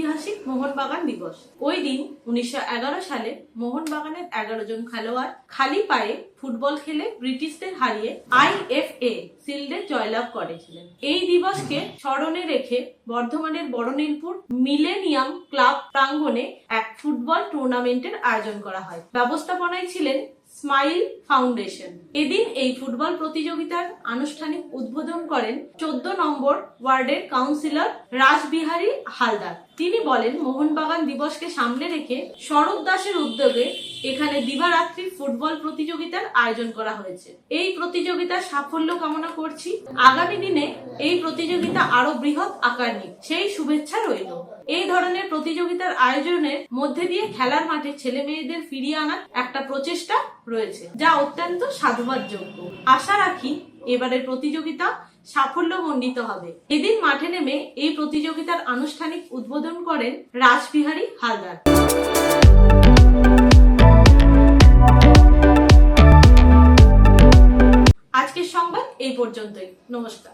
ঐতিহাসিক মোহনবাগান দিবস। ওই দিন উনিশশো এগারো সালে মোহনবাগানের এগারো জন খেলোয়াড় খালি পায়ে ফুটবল খেলে ব্রিটিশদের হারিয়ে আইএফএ শিল্ডে জয়লাভ করেছিলেন। এই দিবসকে স্মরণে রেখে বর্ধমানের বড়নীলপুর মিলেনিয়াম ক্লাব প্রাঙ্গণে এক ফুটবল টুর্নামেন্টের আয়োজন করা হয়। ব্যবস্থাপনায় ছিলেন স্মাইল ফাউন্ডেশন। এদিন এই ফুটবল প্রতিযোগিতার আনুষ্ঠানিক উদ্বোধন করেন চোদ্দ নম্বর ওয়ার্ডের কাউন্সিলর রাসবিহারী হালদার। তিনি বলেন, মোহনবাগান দিবসকে সামনে রেখে শরৎ দাসের উদ্যোগে এখানে দিবারাত্রি ফুটবল প্রতিযোগিতার আয়োজন করা হয়েছে। এই প্রতিযোগিতার সাফল্য কামনা করছি। আগামী দিনে এই প্রতিযোগিতা আরও বৃহৎ আকার নিক, সেই শুভেচ্ছা রইল। এই ধরনের প্রতিযোগিতার আয়োজনের মধ্যে দিয়ে খেলার মাঠে ছেলে মেয়েদের ফিরিয়ে আনার একটা প্রচেষ্টা রয়েছে, যা অত্যন্ত সাধুবাদযোগ্য। আশা রাখি এবারের প্রতিযোগিতা সাফল্য সাফল্যমণ্ডিত হবে। এদিন মাঠে নেমে এই প্রতিযোগিতার আনুষ্ঠানিক উদ্বোধন করেন রাসবিহারী হালদার। এই পর্যন্তই। নমস্কার।